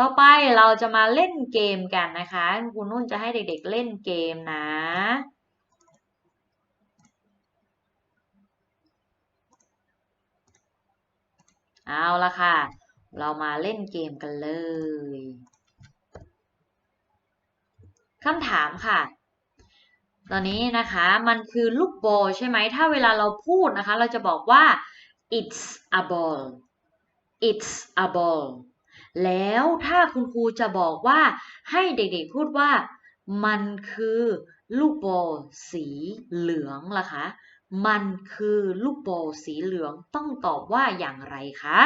ต่อไปเราจะมาเล่นเกมกันนะคะคุณนุ่นจะให้เด็กๆเล่นเกมนะ เอาละค่ะ เรามาเล่นเกมกันเลยคำถามค่ะ ตอนนี้นะคะมันคือลูกโบอลใช่ไหม ถ้าเวลาเราพูดนะคะ เราจะบอกว่า it's a ball it's a ball แล้วถ้าคุณครูจะบอกว่าให้เด็กๆพูดว่า มันคือลูกบอลสีเหลืองล่ะคะ มันคือลูกบอลสีเหลืองต้องตอบว่าอย่างไรคะ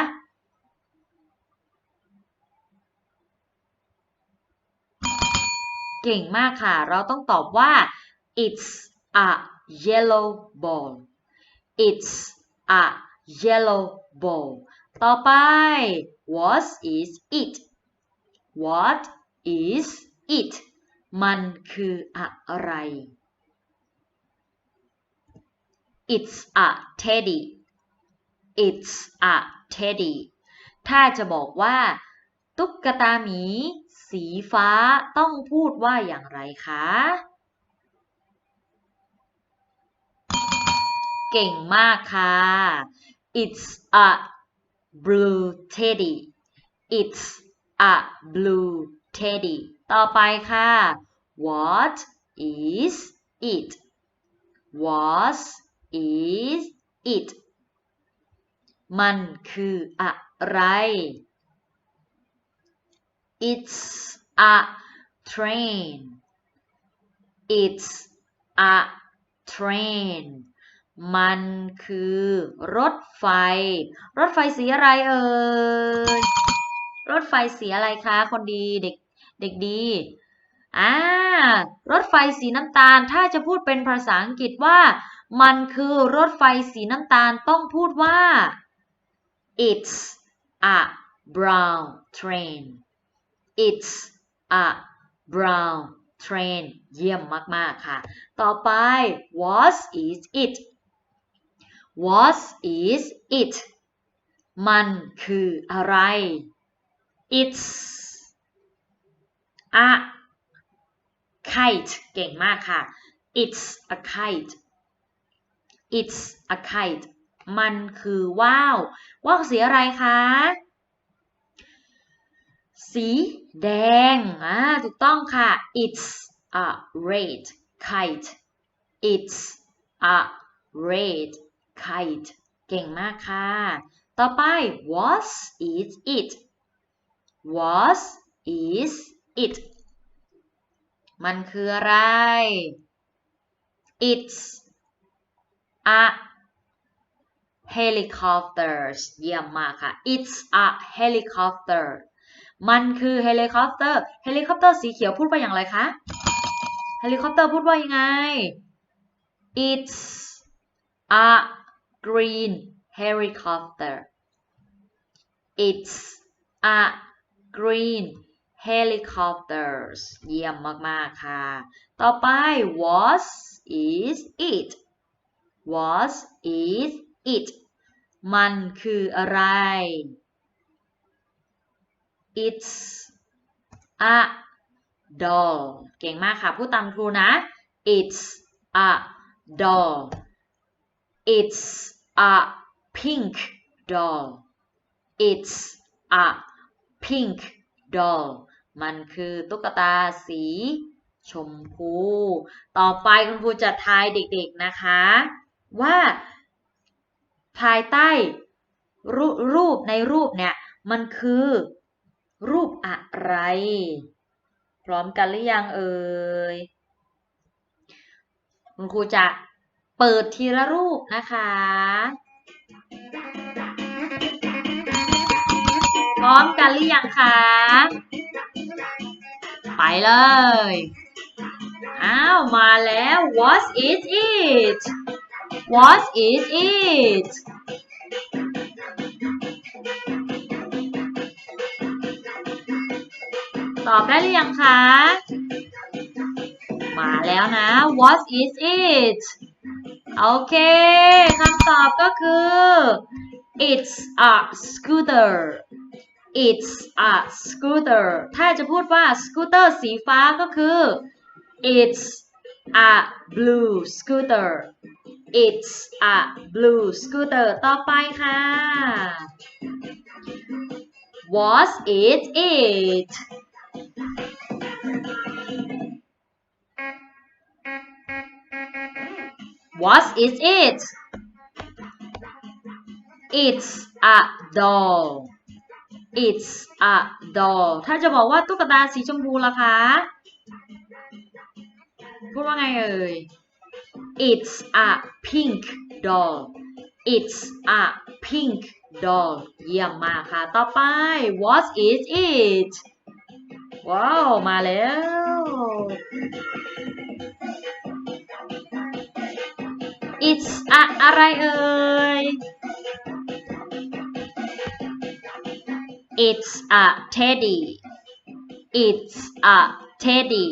เก่งมากค่ะ เราต้องตอบว่า it's a yellow ball it's a yellow ball ต่อไป what is it what is it มันคืออะไร it's a teddy it's a teddy ถ้าจะบอกว่า ตุ๊กตาหมี สีฟ้าต้องพูดว่าอย่างไรคะ เก่งมากค่ะ it's a blue teddy it's a blue teddy ต่อไปค่ะ what is it what is it มันคืออะไร it's a train it's a train มันคือรถไฟ รถไฟสีอะไรเอ่ย รถไฟสีอะไรคะคนดีเด็กเด็กดีอ่ารถไฟสีน้ำตาล ถ้าจะพูดเป็นภาษาอังกฤษว่า มันคือรถไฟสีน้ำตาลต้องพูดว่า it's a brown train it's a brown train เยี่ยมมาก ๆ ค่ะ ต่อไป what is it what is it มันคืออะไร it's a kite เก่งมากค่ะ it's a kite it's a kite มันคือว่าว ว่าวสีอะไรคะ สีแดง อ่า ถูกต้องค่ะ it's a red kite it's a red kite เก่งมากค่ะ ต่อไป what is it what is it มันคืออะไร it's a helicopter เยี่ยมมากค่ะ it's a helicopter มันคือเฮลิคอปเตอร์ เฮลิคอปเตอร์สีเขียวพูดว่าอย่างไรคะ เฮลิคอปเตอร์พูดว่ายังไง it's a green helicopter it's a green helicopters เยี่ยมมาก ๆ ค่ะ ต่อไป what is it what is it มันคืออะไร it's a doll เก่งมากค่ะพูดตามครูนะ it's a doll it's a pink doll it's a pink doll มันคือตุ๊กตาสีชมพู ต่อไปคุณครูจะทายเด็กๆนะคะ ว่า ภายใต้รรูปในรูปเนี่ย มันคือรูปอะไร พร้อมกันหรือยังเอ่ย คุณครูจะ เปิดทีละรูปนะคะ พร้อมกันหรือยังคะ ไปเลย อ้าว มาแล้ว what is it what is it ตอบได้หรือยังคะ มาแล้วนะ what is it โอเคคำตอบก็คือ it's a scooter it's a scooter ถ้าจะพูดว่า scooter สีฟ้าก็คือ it's a blue scooter it's a blue scooter ต่อไปค่ะ what is it what is it it's a doll it's a doll ถ้าจะบอกว่าตุ๊กตาสีชมพูล่ะคะ พูดว่าไงเอ่ย it's a pink doll it's a pink doll เยี่ยมมากค่ะ ต่อไป what is it ว้าว มาแล้ว it's a อะไรเอ่ย it's a teddy it's a teddy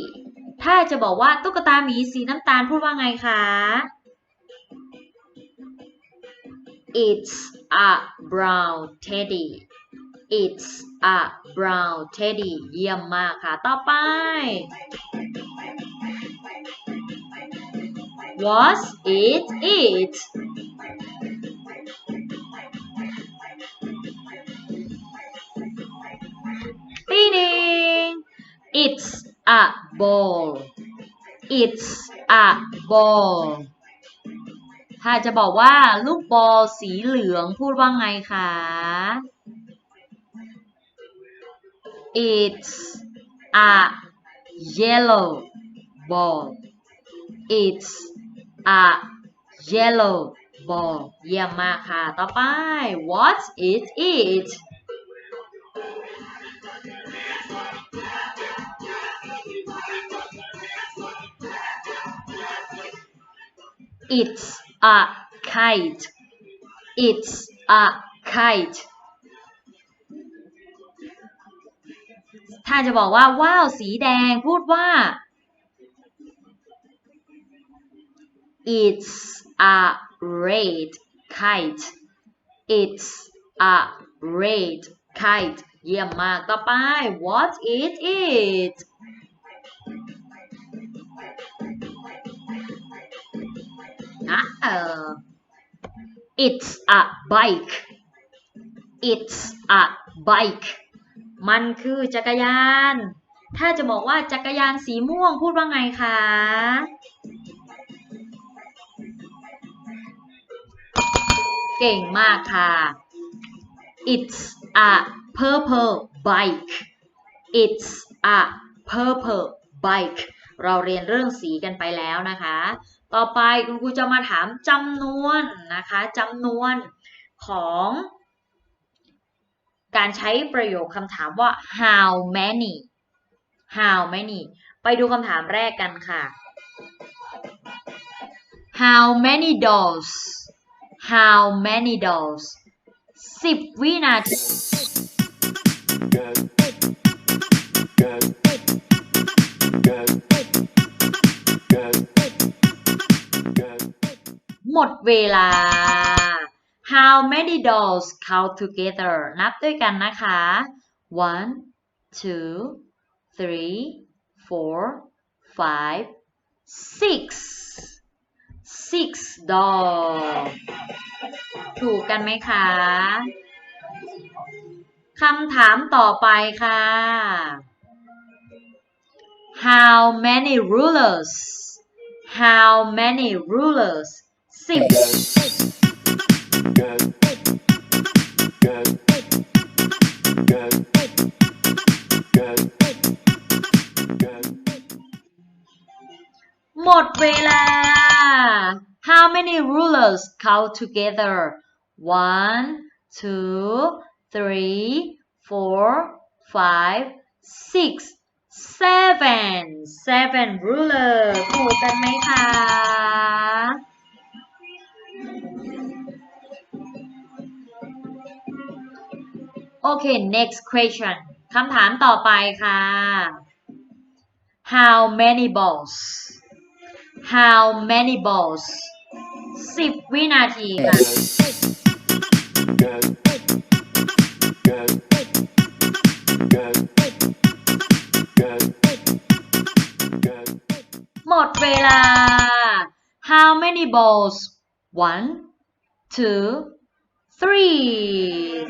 ถ้าจะบอกว่าตุ๊กตาหมีสีน้ำตาลพูดว่าไงคะ it's a brown teddy it's a brown teddy เยี่ยมมากค่ะ ต่อไป what is it Ding! It's a ball. It's a ball. ถ้าจะบอกว่าลูกบอลสีเหลืองพูดว่าไงคะ It's a yellow ball. It's a yellow ball. เยี่ยมมากค่ะ ต่อไป What is it? It's a kite. It's a kite. ถ้าจะบอกว่า ว้าว สีแดง พูดว่า It's a red kite. It's a red kite. เยี่ยมมากต่อไป What is it? Ah, it's a bike. It's a bike. มันคือจักรยาน ถ้าจะบอกว่าจักรยานสีม่วงพูดว่าไงคะ เก่งมากค่ะ It's a purple bike. It's a purple bike. เราเรียนเรื่องสีกันไปแล้วนะคะ ต่อไปคุณครูจะมาถามจำนวนนะคะจำนวนของการใช้ประโยคคำถามว่า how many how many ไปดูคำถามแรกกันค่ะ how many dolls how many dolls สิบวินาที หมดเวลา How many dolls count together นับด้วยกันนะคะ one two three four five six Six doll ถูกกันไหมคะคำถามต่อไปค่ะ How many rulers How many rulers สิบ many rulers count together one two three four five six seven seven ruler ถูกกันไหมคะ โอเค next question คำถามต่อไปค่ะ How many balls How many balls สิบวินาทีค่ะหมดเวลา How many balls? One, two, three.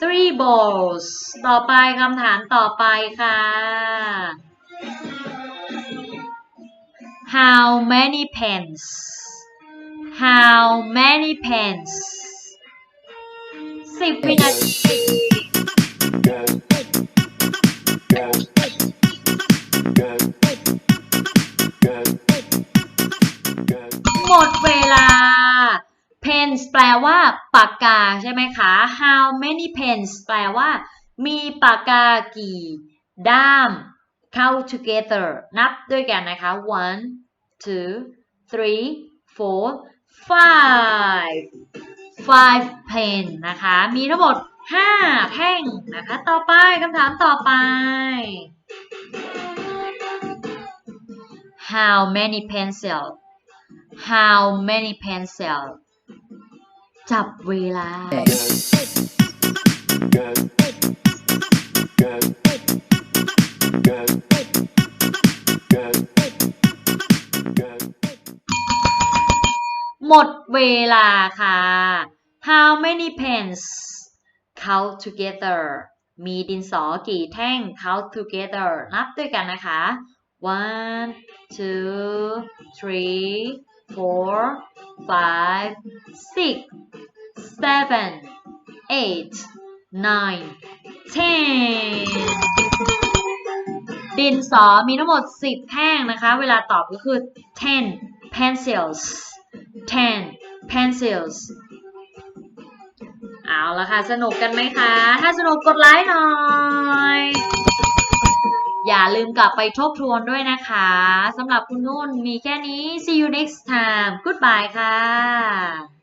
Three balls. ต่อไปคำถามต่อไปค่ะ How many pens? How many pens สิบวินาทีหมดเวลา pens แปลว่าปากกาใช่ไหมคะ how many pens แปลว่า มีปากกากี่ ด้าม เข้า together นับด้วยกันนะคะ one two three four five five pen นะคะ มีทั้งหมด 5 แท่งนะคะ ต่อไปคำถามต่อไป how many pencil how many pencil จับเวลา หมดเวลาค่ะ how many pens count together มีดินสอกี่แท่ง count together นับด้วยกันนะคะ one two three four five six seven eight nine ten ดินสอมีทั้งหมด 10 แท่งนะคะ เวลาตอบก็คือ ten pencils ten pencils เอาละค่ะ สนุกกันไหมคะ ถ้าสนุกกดไลค์หน่อย อย่าลืมกลับไปทบทวนด้วยนะคะสำหรับคุณนุ่นมีแค่นี้ see you next time goodbye ค่ะ